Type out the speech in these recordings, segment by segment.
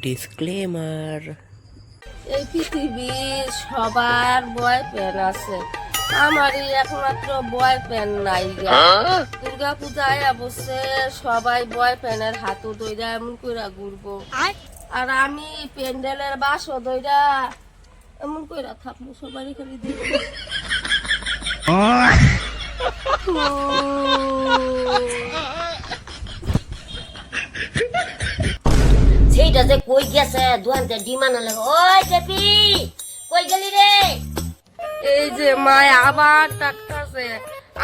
Disclaimer এই পৃথিবীর সবার বয় প্যান আছে। আমারই একমাত্র বয় প্যান নাই গা। দুর্গা পূজায় অবশ্যই সবাই বয় প্যানের হাতও দইরা এমন কইরা ঘুরবো। আর আমি প্যান্ডেলের বাসও দইরা এমন কইরা থাকব সবারই খালি দেখব। সেইটা যে কই গেছে দুহান্তে ডিমান লাগে। ওই চেপি কই গেলি রে? এই যে মায় আবার ডাকতেছে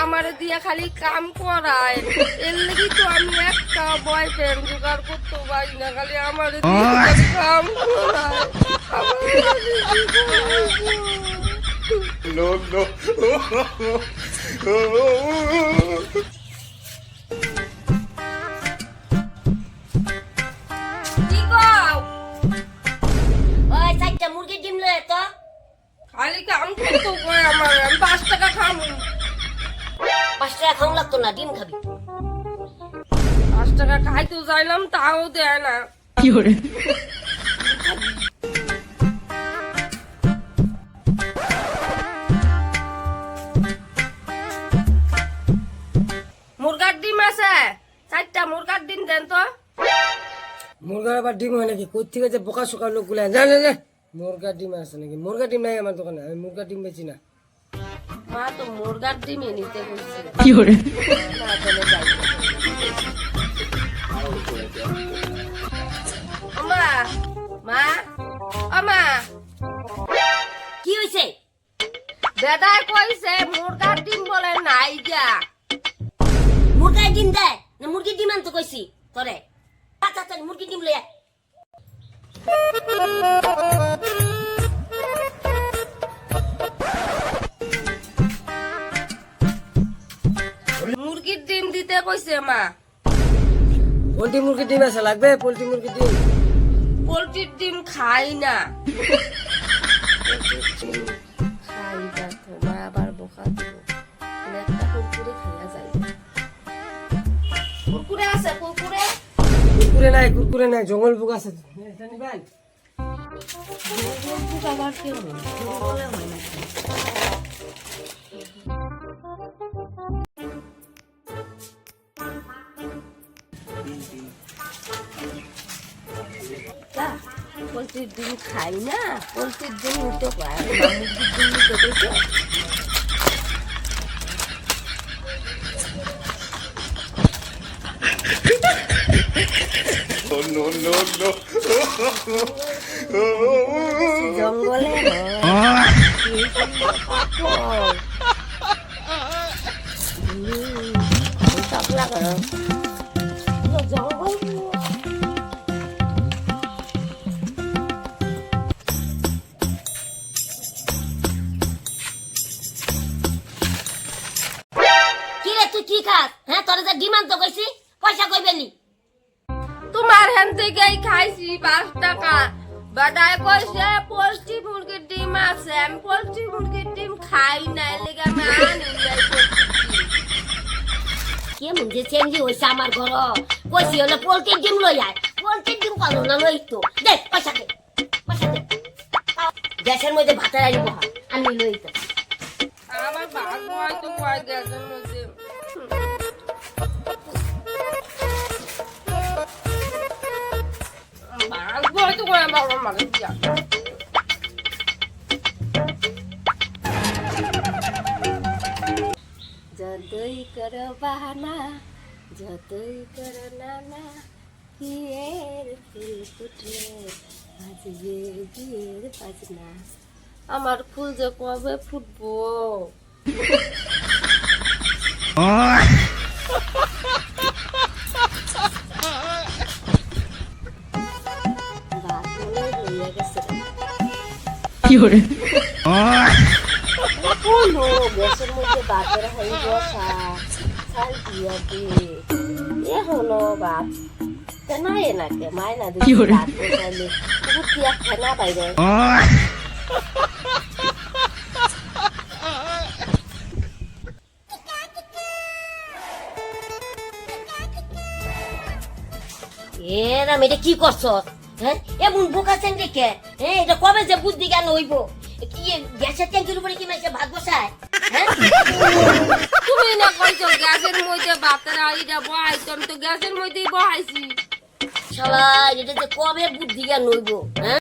আমার দিয়ে খালি কাম করায়। এর লাগি তো আমি একটা বয়ফ্রেন্ড জোগাড় করতে পারি না খালি আমার দিয়ে কাম করায়। আমার খালি কি? কি কও? ওই চারটা মুরগি ডিম লয়ে তো। খালি কাম করতে কয় আমার? আমি পাঁচ টাকা খামু। পাঁচ টাকা খাওয়া লাগতো না ডিম খাবি। পাঁচ টাকা খাইতেও যাইলাম তাও দেয় না। মুরগার মুরগার আবার ডিম হয় নাকি? কোথ থেকে যে বোকা শোকা লোকগুলো না না না। মুরগার ডিম আছে নাকি? মুরগার ডিম নাই আমার দোকানে। আমি মুরগার ডিম বেচি না। মা তো মুরগার ডিমই নিতে বলছে না চলে মা কি হইছে? দাদাই কইছে মুরগার ডিম বলে নাই মুরগার ডিম দে না মুরগির ডিম আনতে কইছি তোরে। আচ্ছা ডিম মুরগির ডিম দিতে কইছে মা। পোলট্রি মুরগির ডিম আছে লাগবে? পোলট্রি মুরগির ডিম। পোলট্রির ডিম খাই না। কুরকুরে নাই কুরকুরে নাই, জঙ্গল বুক আছে। পোলট্রির ডিম খাই না, পোলট্রির ডিম নিতে পারে মুরগির ডিম নিতে পাতলা করো। পুরো জঙ্গল কি রে, তুই কি খাস হ্যাঁ তোরে যে ডিম আনতে কইছি, পয়সা কই পেলি তোমার হ্যান থেকেই খাইছি পাঁচ টাকা। বাদায় কইছে পোল্ট্রি মুরগির ডিম আছে আমি পোল্ট্রি মুরগির ডিম খাই না লেগে আমি আনি ডিম। কেমন যে চেঞ্জি হইছে আমার ঘর? কইছি হলে পোলট্রির ডিম লই আয়। পোলট্রির ডিম পালো না লই তো। দে পয়সা দে পয়সা দে। গ্যাসের মধ্যে ভাতের আইব আমি লই তো আমার ভাগ্য হয়তো কয় গ্যাসের মধ্যে ভাগ্য হয়তো কয় বাবা মারে দিয়া যতই করো বাহানা যতই করো নানা বিয়ের ফুল ফুটলে বাজবে বিয়ের বাজনা আমার ফুল যে কবে ফুটবো? কোনো গ্যাসের মধ্যে বাপের হাই বসা দিয়া দে এ হলো বাপ কেনা এ না দেখি ভাত বসাইলে কুকুর তিয়া খেনা বাইরে এরাম এটা কি করছ? হ্যাঁ? এমন বোকা চেঙ্গে কে? হ্যাঁ এটা কবে যে বুদ্ধি জ্ঞান হইব? কি গ্যাসের ট্যাঙ্কির উপরে কি মাইছে ভাত বসায়? হ্যাঁ? তুমি না কইছো গ্যাসের মধ্যে ভাতের হাড়িটা বহাইছো আমি তো গ্যাসের মধ্যেই বহাইছি। শালা এটা যে কবে বুদ্ধি জ্ঞান হইব হ্যাঁ?